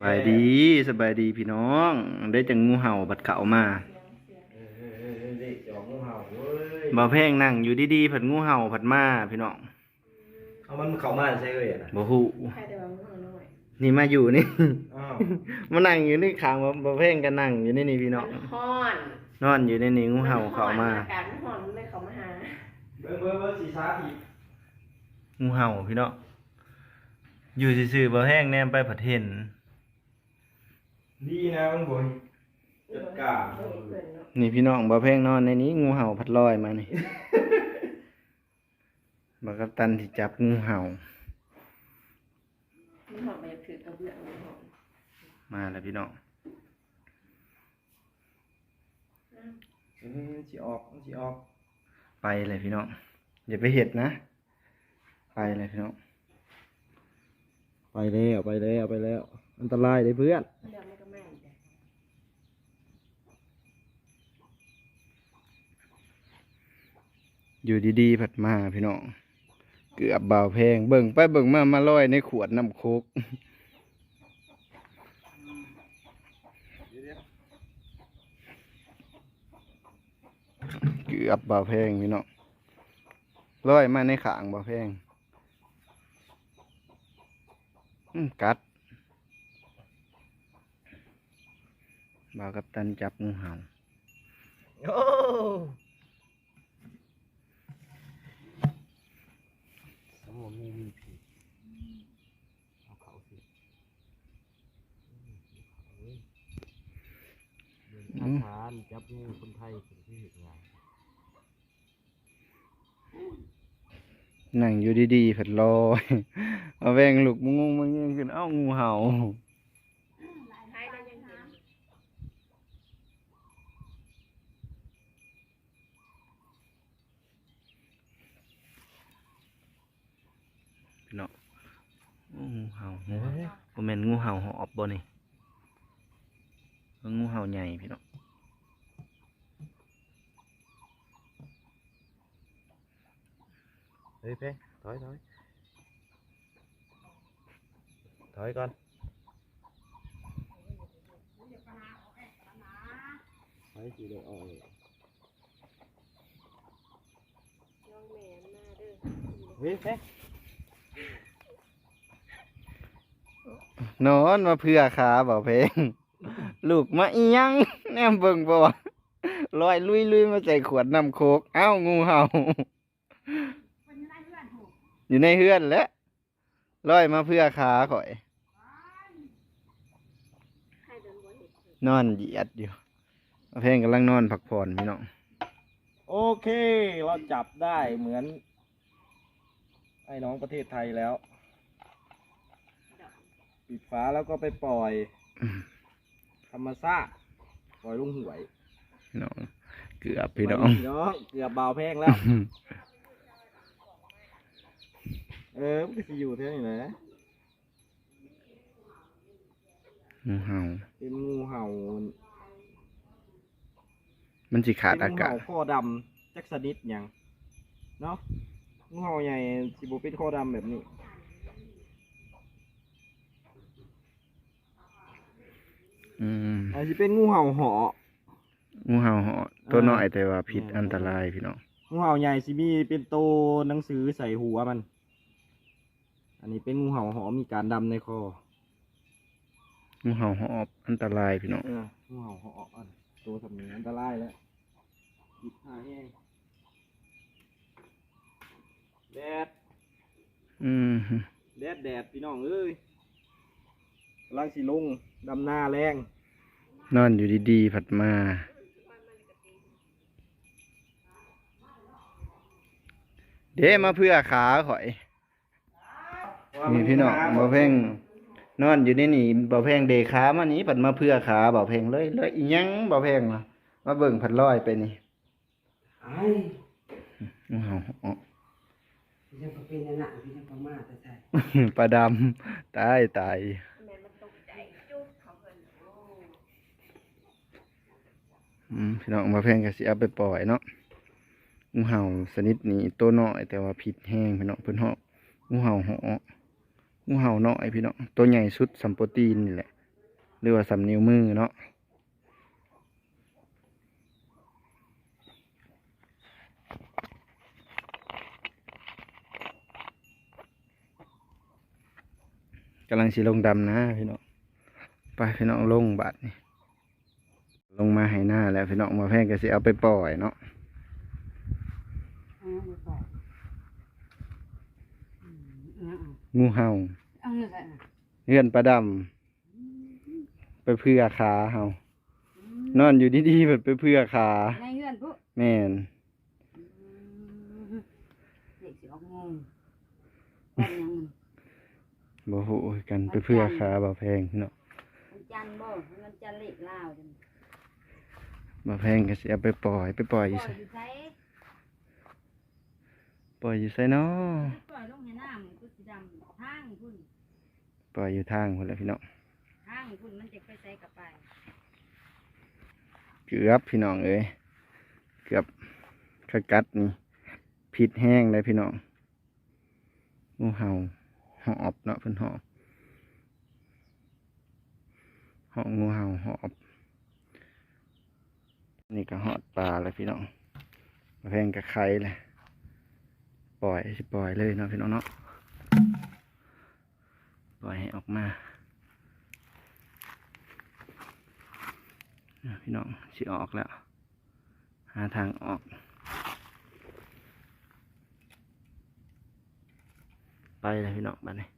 สบายดีสบายดีพี่น้อง ได้จังงูเห่าบัดเขามาเด็กจอกงูเห่าเว้ยบ่าวแพงนั่งอยู่ดีๆผัดงูเห่าผัดมาพี่น้องเอามันเข้ามาใช่เลยอะนะบ่ฮู้นี่มาอยู่นี่อ้าวมานั่งอยู่นี่ขางบ่าวแพงก็นั่งอยู่นี่นี่พี่น้องนอนนอนอยู่ในนี่งูเห่าเข้ามาเบอร์เบอร์สีชาอีกงูเห่าพี่น้องอยู่ซื่อๆบ่าวแพงแนมไปผัดเห็น ดีนะมันบ่ยจัดการเออเพื่อนเนาะนี่พี่น้องบ่าวแพงนอนในนี้งูเห่าผัดลอยมานี่บ่กับตันที่จับงูเห่ามันฮ้อนไปถือกระเบื้องมันฮ้อนมาแล้วพี่น้องเออสิออกมันสิออก ไปเลยพี่น้องอย่าไปเห็ดนะ ไปเลยพี่น้อง ไปแล้วไปแล้วไปแล้ว อันตรายเลยเพื่อน เดี๋ยวมันก็แม่นแต่ อยู่ดีๆผัดมาพี่น้องเกือบเบาวแพงเบิ่งไปเบิ่งมามาลอยในขวดน้ำโคกเกือบเบาวแพงพี่น้องลอยมาในขางเบาวแพงกัดบ่าวกับตันจับงูเห่าโอ้สมองมีมีผีเอาเขาสิอาหารจับงูคนไทยเป็นที่เห็นงานนั่งอยู่ดีๆผัดลอยเอาแวงลูกมุงงมึงยังขึ้นเอ้างูเห่าใครได้ยังไงพี่น้องโอ้งูเห่างูบ่แม่นงูเห่าหอบบ่นี่งูเห่าใหญ่พี่เนถอ ยสิได้ออกเลยน้องแม่มาเด้อเฮ้ยเพ่นอนมาเพื่อขาบ่เพลง ลูกมาอีหยังแนมเบิ่งบ่วะลอยลุยลุยๆมาใส่ขวดน้ำโคก เอ้างูเห่า อยู่ในเฮือนแหล้วลอยมาเพื่อขาข่อยใครเดินบ่เห็นนอนเหยียดอยู่บ่เพลงกำลังนอนพักผ่อนพี่น้อง โอเค เราจับได้เหมือน ไอ้น้องประเทศไทยแล้ว ปิดฝาแล้วก็ไปปล่อย ธรรมชาติปล่อยลุงหวย พี่น้อง เกือบพี่น้องพี่น้องเกือบเบาแพงแล้ว เออมันก็จะอยู่เท่านี้แหละงูเห่า เป็นงูเห่ามันสิขาดเป็อานงูกาศเห่าข้อดำจักสนิดหยังเนาะงูเห่าใหญ่สิบุเป็นข้อดำแบบนี้ อืมอาจจะเป็นงูเห่าเหาะ งูเห่าเหาะตัวอ่าน้อยแต่ว่าพิษแม่นอันตรายพี่น้อง งูเห่าใหญ่สิมีเป็นโตวหนังสือใส่หัวมัน อันนี้เป็นงูเห่าเหาะมีการดำในคองูเห่าหอบอันตรายพี่น้องเอองูเห่าเหาะอันตัวทำนี้อันตรายแล้วหยิบหาแห้งแดดอืมแดดแดดพี่น้องเอ้ยกำลังสิลงดำหน้าแรง นอนอยู่ดีๆผัดมาเด้มาเพื่อขาข่อย นี่พี่น้องบ่เพ่งนอนอยู่ในนี่บ่เพ่งเดขามานี้ผัดมาเพื่อขาบ่เพ่งเลยเลยอีหยังบ่เพ่งล่ะมาเบิ่งผัดลอยไปนี่ไอ้งูเห่าเหาะพี่จะเป็นอันนั้นพี่จะประมาทแต่ใช่ปลาดำตายตายแม่มันตกใจจุ๊บเขาเพิ่นโอ้อืมพี่น้องบ่เพ่งก็สิเอาไปปล่อยเนาะงูเห่าชนิดนี้ตัวน้อยแต่ว่าพิษแห้งพี่น้องเพิ่นเหาะงูเห่าเหาะ งูเห่าน้อยพี่เน้องตัวใหญ่สุดสัมโปตีนนี่แหละหรือว่าสำนิ้วมือเนาะกำลังสิลงดำนะพี่น้องไปพี่น้องลงบาดนี่ลงมาให้หน้าแล้วพี่น้องมาแพงก็สิเอาไปปล่อยเนาะเอา ไปปล่อยอืมเอางูเห่าเอาเอาเลยใส่น่ะเงื่อนประดำไปเพื่อขาเฮานอนอยู่ดีๆเพิ่นไปเพื่อขาในเฮือนปุ๊แม่นเด็กสิออกงงวันยังบ่ฮู้คือกันไปเพื่อขาบ่แพงเนาะมันจันทร์บ่มันจันทร์เล็กลาวจังบ่แพงก็สิเอาไปปล่อยไปปล่อยอยู่ปล่ไสอยอยู่ไสปล่อยอยู่ไสเนาะปล่อยลงในน้ำมันก็สิดำ ทางพุ่นปล่อยอยู่ทางพุ่นแหละพี่น้องทางพุ่นมันจะไปใส่กลับไปเกือบพี่น้องเอ้ยเกือบขกัดนี่ผิดแห้งเลยพี่น้องงูเห่าหอบเนาะเพิ่นหอบหอบงูเห่าหอบนี่ก็หอดปลาเลยพี่น้องมาแพงกับไข่เลยปล่อยสิปล่อยเลยเนาะพี่น้องเนาะป ล่อยให้ออกมาพี่น้องสิออกแล้ว หาทางออกไปเลยพี่น้องบัดนี้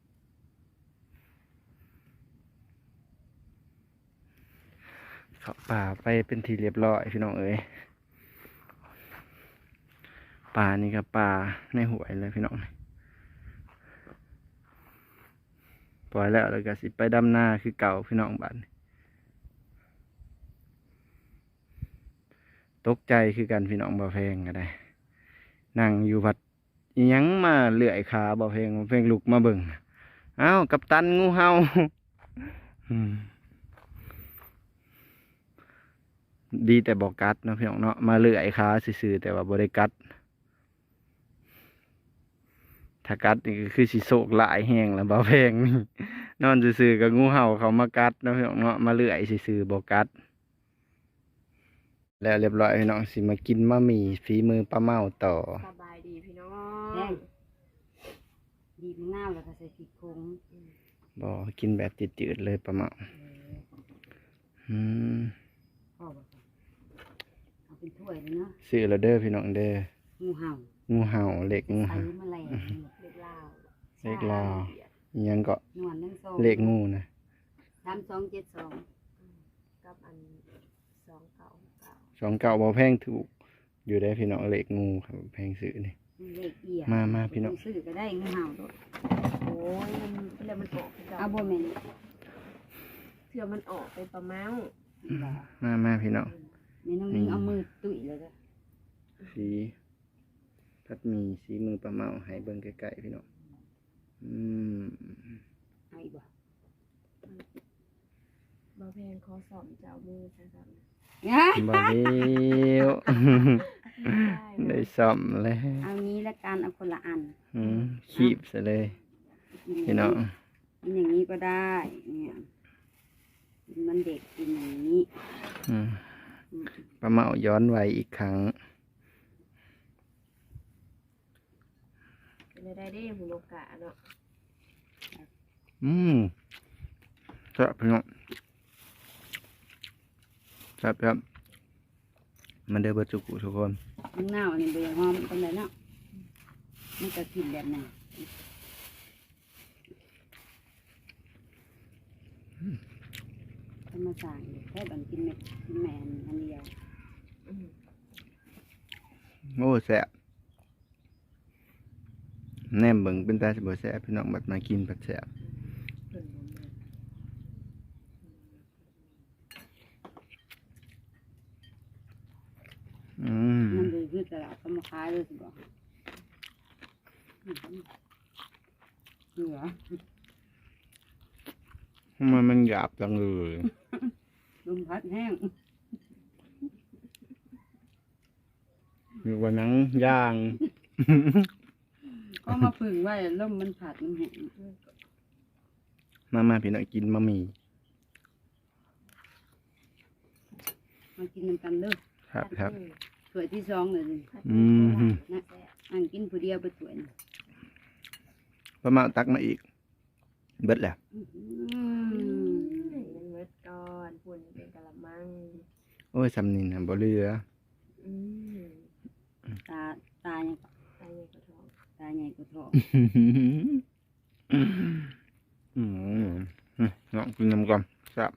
เข้าป่าไปเป็นทีเรียบร้อยพี่น้องเอ้ยป่านี่ก็ป่าในหวยเลยพี่น้อง ปล่อยแล้วแล้วก็สิไปดำนาคือเก่าพี่น้องบัดนี้ตกใจคือกันพี่น้องบ่แพงก็ได้ นั่งอยู่วัดยังมาเลื่อยขาบ่เพงบ่เพงลุกมาเบิ่งอ้าวกัปตันงูเห่าดีแต่บอกกัดนะพี่น้องเนาะมาเลื่อยขาซื่อแต่ว่าบ่ได้กัด ถ้ากัดนี่ก็คือสิโศกหลายแห้งแล้วบ่เพลงนี่นอนซื่อๆกับงูเห่าเขามากัดเนาะพี่น้องเนาะมาเลื่อยซื่อๆบ่กัด แล้วเรียบร้อยพี่น้องสิมากินมะหมี่ฝีมือป้าเมาต่อ สบายดีพี่น้อแห้งงดีบมะนาวแล้วก็ใส่พริกผงบอกินแบบจืดๆเลยประมาณอืมพ่อบอกว่าเอาเป็นถ้วยเลยเนาะ ซื้อแล้วเด้อพี่น้องเด้อ งูเห่า งูเห่าเหล็กงูใส่เห่า แมลงเล็กลาวเหล็กลาว อิหยังก็นวลทั้งสองเหล็กงูนะสามสองเจ็ดสองกับอันสองเก่าเก่าสองเก่าบอแพงถูก อยู่ได้พี่น้องเหล็กงูครับแพงซื้อนี่ เลขเอียมามาพี่น้อง ซื้อก็ได้งูเห่าด้วยโอ้ยมันแล้วมันออกคือเก่าเอาบ่แม่นเถื่อมันออกเป็นประมาณบ่มามาพี่น้อง แม่น้องยิงเอามือตุ้ยเลยก็สี พัดหมีสีมือปลาเมาให้เบิ่งใกล้ๆพี่น้องอืมเอาอีกบ่บ่แพงคอสอบเจ้ามือซะจังบอเลี้ยวได้ซ่อมแล้วเอานี้ละกันเอาคนละอันอืมขีบซะเลยพี่น้องกินอย่างนี้ก็ได้ เนี่ยกินมันเด็กกินอย่างนี้อืมอืมปลาเมาย้อนวัยอีกครั้ง เป็นได้ได้หูโลกะเนาะอืมครับพี่น้องครับครับ มันเดือบดจุกุทุกคนข้างหน้าอันนี้เบียหอมตรงไหนเนาะมันจะกินแบบไหนธรรมชาติแค่บันกินเม็ดกินแมนอันเดียวอืมโอ้แสบ แนมเบิ่งเป็นตาสิบ่แสบพี่น้องบัดมากินบัดแสบเพิ่นบ่มาอืมมันดูคือตลาดเขามาขายเลยสิบอกเหลือมันมันหยาบจังเลยลุมพัดแห้งมีวันนั้นย่าง ก็มาผึ่งไว้ล่มมันผัดมันแห้งมามาพี่น้องกินมะหมี่มากินน้ำกันเด้อครับครับถ้วยที่สองเลยสิอืมอันกินผู้เดียวไปถ้วยน่ะประมาณตักมาอีก เบิดแล้วอื้อหืมันเมิดก่อนปุ่นเป็นกะละมัง โอ้ยสำนินน่ะบ่เหลืออืม อตาตายัง ไปเลยกระทอง ตา ใหญ่กว่าท้องน้องกินน้ำก่อนครับ